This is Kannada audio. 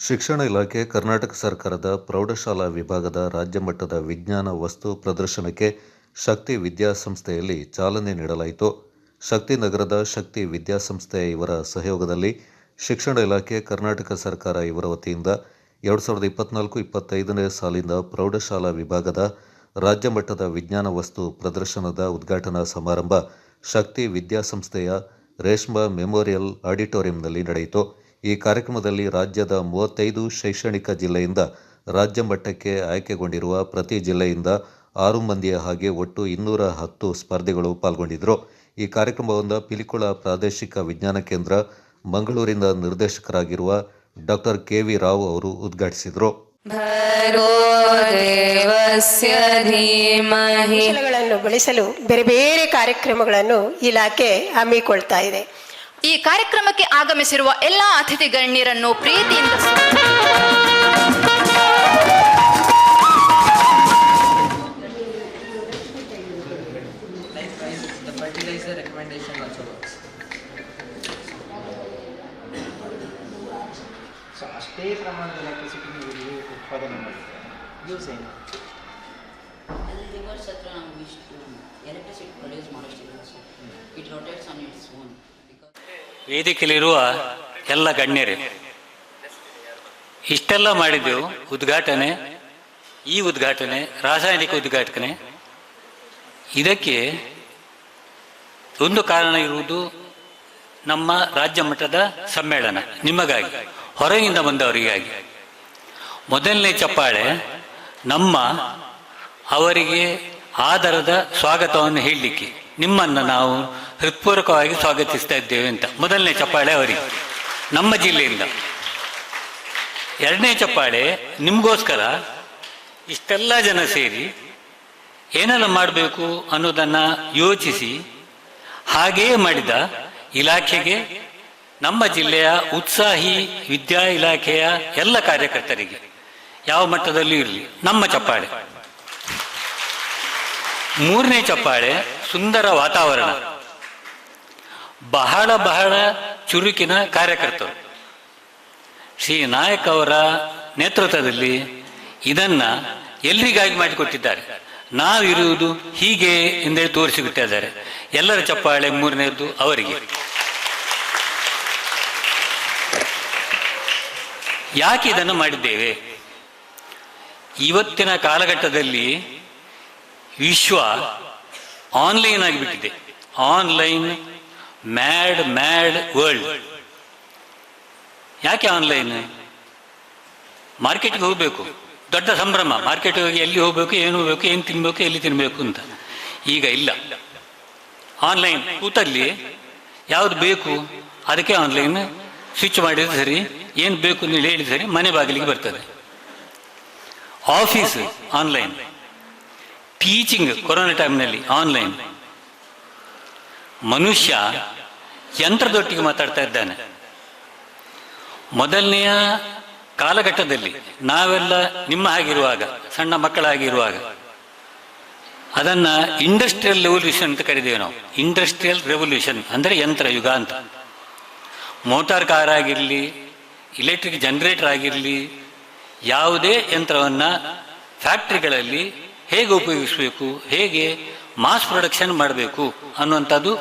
ಶಿಕ್ಷಣ ಇಲಾಖೆ ಕರ್ನಾಟಕ ಸರ್ಕಾರದ ಪ್ರೌಢಶಾಲಾ ವಿಭಾಗದ ರಾಜ್ಯ ಮಟ್ಟದ ವಿಜ್ಞಾನ ವಸ್ತು ಪ್ರದರ್ಶನಕ್ಕೆ ಶಕ್ತಿ ವಿದ್ಯಾಸಂಸ್ಥೆಯಲ್ಲಿ ಚಾಲನೆ ನೀಡಲಾಯಿತು. ಶಕ್ತಿ ನಗರದ ಶಕ್ತಿ ವಿದ್ಯಾಸಂಸ್ಥೆ ಇವರ ಸಹಯೋಗದಲ್ಲಿ ಶಿಕ್ಷಣ ಇಲಾಖೆ ಕರ್ನಾಟಕ ಸರ್ಕಾರ ಇವರ ವತಿಯಿಂದ ಎರಡು ಸಾವಿರದ ಇಪ್ಪತ್ನಾಲ್ಕು ಇಪ್ಪತ್ತೈದನೇ ಸಾಲಿನ ಪ್ರೌಢಶಾಲಾ ವಿಭಾಗದ ರಾಜ್ಯ ಮಟ್ಟದ ವಿಜ್ಞಾನ ವಸ್ತು ಪ್ರದರ್ಶನದ ಉದ್ಘಾಟನಾ ಸಮಾರಂಭ ಶಕ್ತಿ ವಿದ್ಯಾಸಂಸ್ಥೆಯ ರೇಷ್ಮಾ ಮೆಮೋರಿಯಲ್ ಆಡಿಟೋರಿಯಂನಲ್ಲಿ ನಡೆಯಿತು. ಈ ಕಾರ್ಯಕ್ರಮದಲ್ಲಿ ರಾಜ್ಯದ ಮೂವತ್ತೈದು ಶೈಕ್ಷಣಿಕ ಜಿಲ್ಲೆಯಿಂದ ರಾಜ್ಯ ಮಟ್ಟಕ್ಕೆ ಆಯ್ಕೆಗೊಂಡಿರುವ ಪ್ರತಿ ಜಿಲ್ಲೆಯಿಂದ ಆರು ಮಂದಿಯ ಹಾಗೆ ಒಟ್ಟು ಇನ್ನೂರ ಹತ್ತು ಸ್ಪರ್ಧಿಗಳು ಪಾಲ್ಗೊಂಡಿದ್ದರು. ಈ ಕಾರ್ಯಕ್ರಮವನ್ನು ಪಿಲಿಕುಳ ಪ್ರಾದೇಶಿಕ ವಿಜ್ಞಾನ ಕೇಂದ್ರ ಮಂಗಳೂರಿನ ನಿರ್ದೇಶಕರಾಗಿರುವ ಡಾಕ್ಟರ್ ಕೆ ವಿ ರಾವ್ ಅವರು ಉದ್ಘಾಟಿಸಿದರು. ಬೆಳೆಸಲು ಬೇರೆ ಬೇರೆ ಕಾರ್ಯಕ್ರಮಗಳನ್ನು ಇಲಾಖೆ ಹಮ್ಮಿಕೊಳ್ತಾ ಇದೆ. ಈ ಕಾರ್ಯಕ್ರಮಕ್ಕೆ ಆಗಮಿಸಿರುವ ಎಲ್ಲಾ ಅತಿಥಿ ಗಣ್ಯರನ್ನು ಪ್ರೀತಿಯಿಂದ ಸ್ವ- the fertilizer recommendation also works. So ಅಷ್ಟೇ ಪ್ರಮಾಣದ ಎಲೆಕ್ಟ್ರಿಸಿಟಿ ನೀವು ಉತ್ಪಾದನೆ ಮಾಡಿದ್ರೆ ಯೂಸ್ ಏನು ಅಲ್ಲಿ ರಿವರ್ಸ್ ಹತ್ರ ನಮ್ಗೆ ಇಷ್ಟು electricity produce ಮಾಡೋಷ್ಟಿಲ್ಲ sir it rotates on its own because ವೇದಿಕೆಯಲ್ಲಿರುವ ಎಲ್ಲ ಗಣ್ಯರೇ, ಇಷ್ಟೆಲ್ಲ ಮಾಡಿದ್ದೆವು ಉದ್ಘಾಟನೆ, ಈ ಉದ್ಘಾಟನೆ, ರಾಸಾಯನಿಕ ಉದ್ಘಾಟನೆ. ಇದಕ್ಕೆ ಒಂದು ಕಾರಣ ಇರುವುದು ನಮ್ಮ ರಾಜ್ಯ ಮಟ್ಟದ ಸಮ್ಮೇಳನ, ನಿಮಗಾಗಿ, ಹೊರಗಿಂದ ಬಂದವರಿಗಾಗಿ. ಮೊದಲನೇ ಚಪ್ಪಾಳೆ ನಮ್ಮ ಅವರಿಗೆ ಆದರದ ಸ್ವಾಗತವನ್ನು ಹೇಳಲಿಕ್ಕೆ. ನಿಮ್ಮನ್ನು ನಾವು ಹೃತ್ಪೂರ್ವಕವಾಗಿ ಸ್ವಾಗತಿಸ್ತಾ ಇದ್ದೇವೆ ಅಂತ. ಮೊದಲನೇ ಚಪ್ಪಾಳೆ ಅವರಿಗೆ ನಮ್ಮ ಜಿಲ್ಲೆಯಿಂದ. ಎರಡನೇ ಚಪ್ಪಾಳೆ ನಿಮಗೋಸ್ಕರ ಇಷ್ಟೆಲ್ಲ ಜನ ಸೇರಿ ಏನೆಲ್ಲ ಮಾಡಬೇಕು ಅನ್ನೋದನ್ನು ಯೋಚಿಸಿ ಹಾಗೆಯೇ ಮಾಡಿದ ಇಲಾಖೆಗೆ, ನಮ್ಮ ಜಿಲ್ಲೆಯ ಉತ್ಸಾಹಿ ವಿದ್ಯಾ ಇಲಾಖೆಯ ಎಲ್ಲ ಕಾರ್ಯಕರ್ತರಿಗೆ ಯಾವ ಮಟ್ಟದಲ್ಲಿ ಇರಲಿ, ನಮ್ಮ ಚಪ್ಪಾಳೆ. ಮೂರನೇ ಚಪ್ಪಾಳೆ, ಸುಂದರ ವಾತಾವರಣ. ಬಹಳ ಬಹಳ ಚುರುಕಿನ ಕಾರ್ಯಕರ್ತರು. ಶ್ರೀ ನಾಯಕ್ ಅವರ ನೇತೃತ್ವದಲ್ಲಿ ಇದನ್ನ ಎಲ್ರಿಗಾಗಿ ಮಾಡಿಕೊಟ್ಟಿದ್ದಾರೆ. ನಾವಿರುವುದು ಹೀಗೆ ಎಂದೇಳಿ ತೋರಿಸಿಬಿಟ್ಟಿದ್ದಾರೆ ಎಲ್ಲರ ಚಪ್ಪಾಳೆ ಮೂರನೇದು ಅವರಿಗೆ. ಯಾಕೆ ಇದನ್ನು ಮಾಡಿದ್ದೇವೆ? ಇವತ್ತಿನ ಕಾಲಘಟ್ಟದಲ್ಲಿ ವಿಶ್ವ ಆನ್ಲೈನ್ ಆಗಿಬಿಟ್ಟಿದೆ. ಆನ್ಲೈನ್ ಮ್ಯಾಡ್ ಮ್ಯಾಡ್ ವರ್ಲ್ಡ್ ಯಾಕೆ ಆನ್ಲೈನ್ ಮಾರ್ಕೆಟ್ಗೆ ಹೋಗಬೇಕು. ದೊಡ್ಡ ಸಂಭ್ರಮ. ಮಾರ್ಕೆಟ್ಗೆ ಹೋಗಿ ಎಲ್ಲಿ ಹೋಗಬೇಕು, ಏನು ಹೋಗ್ಬೇಕು, ಏನು ತಿನ್ಬೇಕು, ಎಲ್ಲಿ ತಿನ್ನಬೇಕು ಅಂತ. ಈಗ ಇಲ್ಲ. ಆನ್ಲೈನ್ ಕೂತಲ್ಲಿ ಯಾವ್ದು ಬೇಕು, ಅದಕ್ಕೆ ಆನ್ಲೈನ್ ಸ್ವಿಚ್ ಮಾಡಿದ್ರೆ ಸರಿ, ಏನು ಬೇಕು ನೀವು ಹೇಳಿ ಸರಿ, ಮನೆ ಬಾಗಿಲಿಗೆ ಬರ್ತದೆ. ಆಫೀಸ್ ಆನ್ಲೈನ್ ಟೀಚಿಂಗ್ ಕೊರೋನಾ ಟೈಮ್ನಲ್ಲಿ ಆನ್ಲೈನ್ ಮನುಷ್ಯ ಯಂತ್ರದೊಟ್ಟಿಗೆ ಮಾತಾಡ್ತಾ ಇದ್ದಾನೆ. ಮೊದಲನೆಯ ಕಾಲಘಟ್ಟದಲ್ಲಿ ನಾವೆಲ್ಲ ನಿಮ್ಮ ಹಾಗಿರುವಾಗ, ಸಣ್ಣ ಮಕ್ಕಳಾಗಿರುವಾಗ ಅದನ್ನ ಇಂಡಸ್ಟ್ರಿಯಲ್ ರೆವಲ್ಯೂಷನ್ ಅಂತ ಕರಿದೇವೆ ನಾವು. ಇಂಡಸ್ಟ್ರಿಯಲ್ ರೆವಲ್ಯೂಷನ್ ಅಂದರೆ ಯಂತ್ರ ಯುಗ ಅಂತ. ಮೋಟಾರ್ ಕಾರ್ ಆಗಿರಲಿ ಇಲೆಕ್ಟ್ರಿಕ್ ಜನರೇಟರ್ ಆಗಿರಲಿ, ಯಾವುದೇ ಯಂತ್ರವನ್ನು ಫ್ಯಾಕ್ಟ್ರಿಗಳಲ್ಲಿ ಹೇಗೆ ಉಪಯೋಗಿಸಬೇಕು? ಹೇಗೆ ಮಾಸ್ ಪ್ರೊಡಕ್ಷನ್ ಮಾಡಬೇಕು ಅನ್ನುವಂಥದ್ದು